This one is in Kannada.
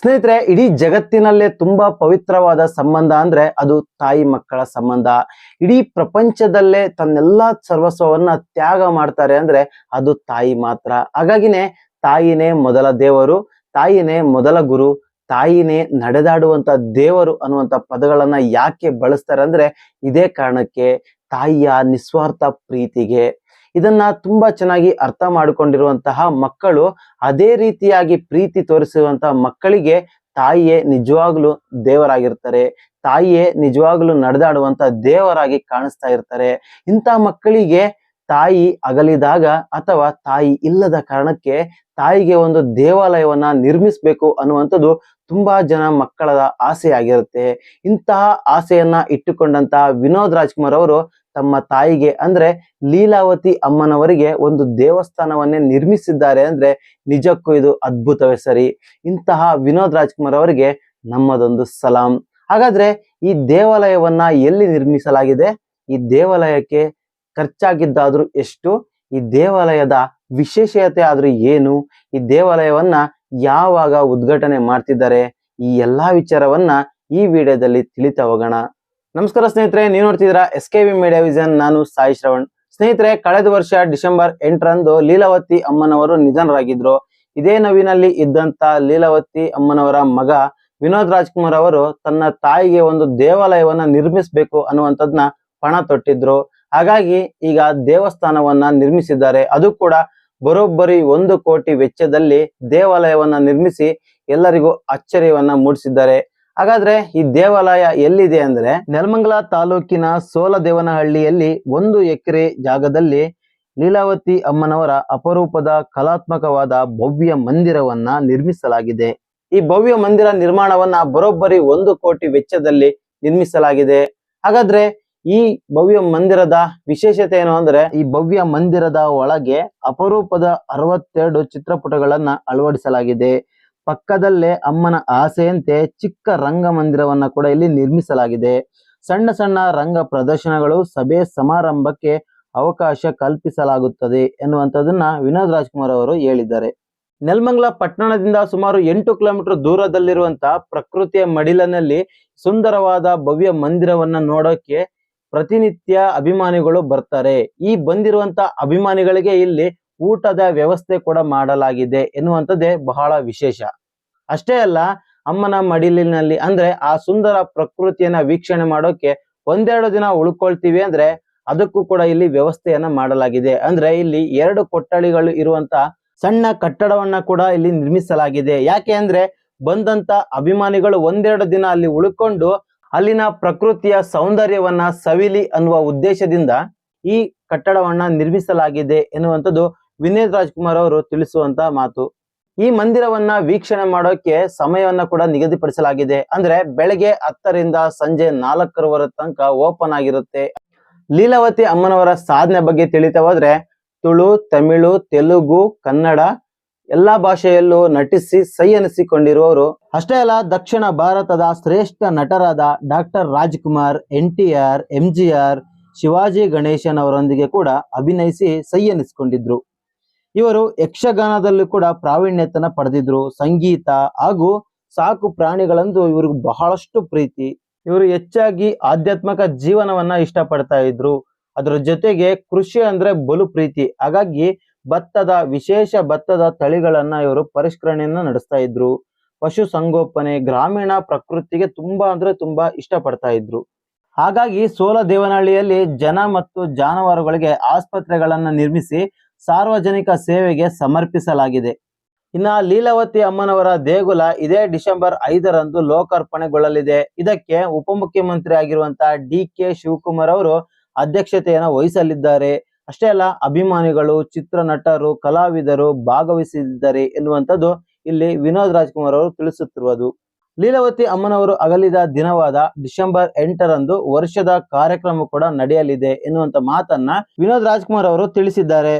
ಸ್ನೇಹಿತರೆ, ಇಡೀ ಜಗತ್ತಿನಲ್ಲೇ ತುಂಬಾ ಪವಿತ್ರವಾದ ಸಂಬಂಧ ಅಂದ್ರೆ ಅದು ತಾಯಿ ಮಕ್ಕಳ ಸಂಬಂಧ. ಇಡೀ ಪ್ರಪಂಚದಲ್ಲೇ ತನ್ನೆಲ್ಲಾ ಸರ್ವಸ್ವವನ್ನ ತ್ಯಾಗ ಮಾಡ್ತಾರೆ ಅಂದ್ರೆ ಅದು ತಾಯಿ ಮಾತ್ರ. ಹಾಗಾಗಿನೇ ತಾಯಿನೇ ಮೊದಲ ದೇವರು, ತಾಯಿನೇ ಮೊದಲ ಗುರು, ತಾಯಿನೇ ನಡೆದಾಡುವಂತ ದೇವರು ಅನ್ನುವಂತ ಪದಗಳನ್ನ ಯಾಕೆ ಬಳಸ್ತಾರೆ ಅಂದ್ರೆ ಇದೇ ಕಾರಣಕ್ಕೆ ತಾಯಿಯ ನಿಸ್ವಾರ್ಥ ಪ್ರೀತಿಗೆ. ಇದನ್ನ ತುಂಬಾ ಚೆನ್ನಾಗಿ ಅರ್ಥ ಮಾಡಿಕೊಂಡಿರುವಂತಹ ಮಕ್ಕಳು ಅದೇ ರೀತಿಯಾಗಿ ಪ್ರೀತಿ ತೋರಿಸುವಂತಹ ಮಕ್ಕಳಿಗೆ ತಾಯಿಯೇ ನಿಜವಾಗ್ಲೂ ದೇವರಾಗಿರ್ತಾರೆ. ತಾಯಿಯೇ ನಿಜವಾಗ್ಲೂ ನಡೆದಾಡುವಂತ ದೇವರಾಗಿ ಕಾಣಿಸ್ತಾ ಇರ್ತಾರೆ. ಇಂಥ ಮಕ್ಕಳಿಗೆ ತಾಯಿ ಅಗಲಿದಾಗ ಅಥವಾ ತಾಯಿ ಇಲ್ಲದ ಕಾರಣಕ್ಕೆ ತಾಯಿಗೆ ಒಂದು ದೇವಾಲಯವನ್ನ ನಿರ್ಮಿಸಬೇಕು ಅನ್ನುವಂಥದ್ದು ತುಂಬಾ ಜನ ಮಕ್ಕಳ ಆಸೆ ಆಗಿರುತ್ತೆ ಇಂತಹ ಆಸೆಯನ್ನ ಇಟ್ಟುಕೊಂಡಂತಹ ವಿನೋದ್ ರಾಜ್ಕುಮಾರ್ ಅವರು ತಮ್ಮ ತಾಯಿಗೆ ಅಂದ್ರೆ ಲೀಲಾವತಿ ಅಮ್ಮನವರಿಗೆ ಒಂದು ದೇವಸ್ಥಾನವನ್ನೇ ನಿರ್ಮಿಸಿದ್ದಾರೆ ಅಂದ್ರೆ ನಿಜಕ್ಕೂ ಇದು ಅದ್ಭುತವೇ ಸರಿ. ಇಂತಹ ವಿನೋದ್ ರಾಜ್ಕುಮಾರ್ ಅವರಿಗೆ ನಮ್ಮದೊಂದು ಸಲಾಂ. ಹಾಗಾದ್ರೆ ಈ ದೇವಾಲಯವನ್ನ ಎಲ್ಲಿ ನಿರ್ಮಿಸಲಾಗಿದೆ? ಈ ದೇವಾಲಯಕ್ಕೆ ಖರ್ಚಾಗಿದ್ದಾದ್ರೂ ಎಷ್ಟು? ಈ ದೇವಾಲಯದ ವಿಶೇಷತೆ ಆದ್ರೂ ಏನು? ಈ ದೇವಾಲಯವನ್ನ ಯಾವಾಗ ಉದ್ಘಾಟನೆ ಮಾಡ್ತಿದ್ದಾರೆ? ಈ ಎಲ್ಲಾ ವಿಚಾರವನ್ನ ಈ ವಿಡಿಯೋದಲ್ಲಿ ತಿಳಿತಾ ಹೋಗೋಣ ನಮಸ್ಕಾರ ಸ್ನೇಹಿತರೆ, ನೀವು ನೋಡ್ತಿದ್ದೀರಾ S K V media vision ನಾನು ಸಾಯಿ ಶ್ರವಣ್. ಸ್ನೇಹಿತರೆ, ಕಳೆದ ವರ್ಷ ಡಿಸೆಂಬರ್ ಎಂಟರಂದು ಲೀಲಾವತಿ ಅಮ್ಮನವರು ನಿಧನರಾಗಿದ್ರು. ಇದೇ ನವಿನಲ್ಲಿ ಇದ್ದಂತ ಲೀಲಾವತಿ ಅಮ್ಮನವರ ಮಗ ವಿನೋದ್ ರಾಜ್ಕುಮಾರ್ ಅವರು ತನ್ನ ತಾಯಿಗೆ ಒಂದು ದೇವಾಲಯವನ್ನ ನಿರ್ಮಿಸಬೇಕು ಅನ್ನುವಂಥದ್ನ ಪಣ ತೊಟ್ಟಿದ್ರು. ಹಾಗಾಗಿ ಈಗ ದೇವಸ್ಥಾನವನ್ನ ನಿರ್ಮಿಸಿದ್ದಾರೆ. ಅದು ಕೂಡ ಬರೋಬ್ಬರಿ ಒಂದು ಕೋಟಿ ವೆಚ್ಚದಲ್ಲಿ ದೇವಾಲಯವನ್ನ ನಿರ್ಮಿಸಿ ಎಲ್ಲರಿಗೂ ಅಚ್ಚರಿಯವನ್ನ ಮೂಡಿಸಿದ್ದಾರೆ. ಹಾಗಾದ್ರೆ ಈ ದೇವಾಲಯ ಎಲ್ಲಿದೆ ಅಂದ್ರೆ ನೆಲಮಂಗಲ ತಾಲೂಕಿನ ಸೋಲದೇವನಹಳ್ಳಿಯಲ್ಲಿ ಒಂದು ಎಕರೆ ಜಾಗದಲ್ಲಿ ಲೀಲಾವತಿ ಅಮ್ಮನವರ ಅಪರೂಪದ ಕಲಾತ್ಮಕವಾದ ಭವ್ಯ ಮಂದಿರವನ್ನ ನಿರ್ಮಿಸಲಾಗಿದೆ. ಈ ಭವ್ಯ ಮಂದಿರ ನಿರ್ಮಾಣವನ್ನ ಬರೋಬ್ಬರಿ ಒಂದು ಕೋಟಿ ವೆಚ್ಚದಲ್ಲಿ ನಿರ್ಮಿಸಲಾಗಿದೆ. ಹಾಗಾದ್ರೆ ಈ ಭವ್ಯ ಮಂದಿರದ ವಿಶೇಷತೆ ಏನು ಅಂದ್ರೆ ಈ ಭವ್ಯ ಮಂದಿರದ ಒಳಗೆ ಅಪರೂಪದ ಅರವತ್ತೆರಡು ಚಿತ್ರಪಟಗಳನ್ನ ಅಳವಡಿಸಲಾಗಿದೆ. ಪಕ್ಕದಲ್ಲೇ ಅಮ್ಮನ ಆಸೆಯಂತೆ ಚಿಕ್ಕ ರಂಗಮಂದಿರವನ್ನ ಕೂಡ ಇಲ್ಲಿ ನಿರ್ಮಿಸಲಾಗಿದೆ. ಸಣ್ಣ ಸಣ್ಣ ರಂಗ ಪ್ರದರ್ಶನಗಳು ಸಭೆ ಸಮಾರಂಭಕ್ಕೆ ಅವಕಾಶ ಕಲ್ಪಿಸಲಾಗುತ್ತದೆ ಎನ್ನುವಂಥದ್ದನ್ನ ವಿನೋದ್ ರಾಜ್ಕುಮಾರ್ ಅವರು ಹೇಳಿದ್ದಾರೆ. ನೆಲಮಂಗಲ ಪಟ್ಟಣದಿಂದ ಸುಮಾರು ಎಂಟು ಕಿಲೋಮೀಟರ್ ದೂರದಲ್ಲಿರುವಂತಹ ಪ್ರಕೃತಿಯ ಮಡಿಲನಲ್ಲಿ ಸುಂದರವಾದ ಭವ್ಯ ಮಂದಿರವನ್ನ ನೋಡೋಕೆ ಪ್ರತಿನಿತ್ಯ ಅಭಿಮಾನಿಗಳು ಬರ್ತಾರೆ. ಈ ಬಂದಿರುವಂತ ಅಭಿಮಾನಿಗಳಿಗೆ ಇಲ್ಲಿ ಊಟದ ವ್ಯವಸ್ಥೆ ಕೂಡ ಮಾಡಲಾಗಿದೆ ಎನ್ನುವಂಥದ್ದೇ ಬಹಳ ವಿಶೇಷ. ಅಷ್ಟೇ ಅಲ್ಲ, ಅಮ್ಮನ ಮಡಿಲಿನಲ್ಲಿ ಅಂದ್ರೆ ಆ ಸುಂದರ ಪ್ರಕೃತಿಯನ್ನ ವೀಕ್ಷಣೆ ಮಾಡೋಕೆ ಒಂದೆರಡು ದಿನ ಉಳ್ಕೊಳ್ತೀವಿ ಅಂದ್ರೆ ಅದಕ್ಕೂ ಕೂಡ ಇಲ್ಲಿ ವ್ಯವಸ್ಥೆಯನ್ನ ಮಾಡಲಾಗಿದೆ. ಅಂದ್ರೆ ಇಲ್ಲಿ ಎರಡು ಕೊಠಡಿಗಳು ಇರುವಂತ ಸಣ್ಣ ಕಟ್ಟಡವನ್ನ ಕೂಡ ಇಲ್ಲಿ ನಿರ್ಮಿಸಲಾಗಿದೆ. ಯಾಕೆ ಅಂದ್ರೆ ಬಂದಂತ ಅಭಿಮಾನಿಗಳು ಒಂದೆರಡು ದಿನ ಅಲ್ಲಿ ಉಳ್ಕೊಂಡು ಅಲ್ಲಿನ ಪ್ರಕೃತಿಯ ಸೌಂದರ್ಯವನ್ನ ಸವಿಲಿ ಅನ್ನುವ ಉದ್ದೇಶದಿಂದ ಈ ಕಟ್ಟಡವನ್ನ ನಿರ್ಮಿಸಲಾಗಿದೆ ಎನ್ನುವಂಥದ್ದು ವಿನೋದ್ ರಾಜ್ಕುಮಾರ್ ಅವರು ತಿಳಿಸುವಂತ ಮಾತು. ಈ ಮಂದಿರವನ್ನ ವೀಕ್ಷಣೆ ಮಾಡೋಕೆ ಸಮಯವನ್ನ ಕೂಡ ನಿಗದಿಪಡಿಸಲಾಗಿದೆ. ಅಂದ್ರೆ ಬೆಳಗ್ಗೆ ಹತ್ತರಿಂದ ಸಂಜೆ ನಾಲ್ಕರವರ ತನಕ ಓಪನ್ ಆಗಿರುತ್ತೆ. ಲೀಲಾವತಿ ಅಮ್ಮನವರ ಸಾಧನೆ ಬಗ್ಗೆ ತಿಳಿತಾ ಹೋದ್ರೆ, ತುಳು, ತಮಿಳು, ತೆಲುಗು, ಕನ್ನಡ ಎಲ್ಲಾ ಭಾಷೆಯಲ್ಲೂ ನಟಿಸಿ ಸೈ ಅನಿಸಿಕೊಂಡಿರುವವರು. ಅಷ್ಟೇ ಅಲ್ಲ, ದಕ್ಷಿಣ ಭಾರತದ ಶ್ರೇಷ್ಠ ನಟರಾದ doctor Rajkumar, N T R, M G R, Shivaji Ganesan ಅವರೊಂದಿಗೆ ಕೂಡ ಅಭಿನಯಿಸಿ ಸೈ ಅನಿಸಿಕೊಂಡಿದ್ರು. ಇವರು ಯಕ್ಷಗಾನದಲ್ಲೂ ಕೂಡ ಪ್ರಾವೀಣ್ಯತನ ಪಡೆದಿದ್ರು. ಸಂಗೀತ ಹಾಗೂ ಸಾಕು ಪ್ರಾಣಿಗಳಂದು ಇವ್ರಿಗೆ ಬಹಳಷ್ಟು ಪ್ರೀತಿ. ಇವರು ಹೆಚ್ಚಾಗಿ ಆಧ್ಯಾತ್ಮಿಕ ಜೀವನವನ್ನ ಇಷ್ಟಪಡ್ತಾ ಇದ್ರು. ಅದರ ಜೊತೆಗೆ ಕೃಷಿ ಅಂದ್ರೆ ಬಲು ಪ್ರೀತಿ. ಹಾಗಾಗಿ ಭತ್ತದ, ವಿಶೇಷ ಭತ್ತದ ತಳಿಗಳನ್ನ ಇವರು ಪರಿಷ್ಕರಣೆಯನ್ನ ನಡೆಸ್ತಾ ಇದ್ರು. ಪಶು ಸಂಗೋಪನೆ, ಗ್ರಾಮೀಣ ಪ್ರಕೃತಿಗೆ ತುಂಬಾ ಅಂದ್ರೆ ತುಂಬಾ ಇಷ್ಟಪಡ್ತಾ ಇದ್ರು. ಹಾಗಾಗಿ ಸೋಲ ದೇವನಹಳ್ಳಿಯಲ್ಲಿ ಜನ ಮತ್ತು ಜಾನುವಾರುಗಳಿಗೆ ಆಸ್ಪತ್ರೆಗಳನ್ನ ನಿರ್ಮಿಸಿ ಸಾರ್ವಜನಿಕ ಸೇವೆಗೆ ಸಮರ್ಪಿಸಲಾಗಿದೆ. ಇನ್ನ ಲೀಲಾವತಿ ಅಮ್ಮನವರ ದೇಗುಲ ಇದೇ ಡಿಸೆಂಬರ್ ಐದರಂದು ಲೋಕಾರ್ಪಣೆಗೊಳ್ಳಲಿದೆ. ಇದಕ್ಕೆ ಉಪಮುಖ್ಯಮಂತ್ರಿ ಆಗಿರುವಂತಹ ಡಿ ಕೆ ಶಿವಕುಮಾರ್ ಅವರು ಅಧ್ಯಕ್ಷತೆಯನ್ನು ವಹಿಸಲಿದ್ದಾರೆ. ಅಷ್ಟೇ ಅಲ್ಲ, ಅಭಿಮಾನಿಗಳು ಚಿತ್ರ ನಟರು ಕಲಾವಿದರು ಭಾಗವಹಿಸಲಿದ್ದಾರೆ ಎನ್ನುವಂಥದ್ದು ಇಲ್ಲಿ ವಿನೋದ್ ರಾಜ್ಕುಮಾರ್ ಅವರು ತಿಳಿಸುತ್ತಿರುವುದು. ಲೀಲಾವತಿ ಅಮ್ಮನವರು ಅಗಲಿದ ದಿನವಾದ ಡಿಸೆಂಬರ್ ಎಂಟರಂದು ವರ್ಷದ ಕಾರ್ಯಕ್ರಮ ಕೂಡ ನಡೆಯಲಿದೆ ಎನ್ನುವಂತ ಮಾತನ್ನ ವಿನೋದ್ ರಾಜ್ಕುಮಾರ್ ಅವರು ತಿಳಿಸಿದ್ದಾರೆ.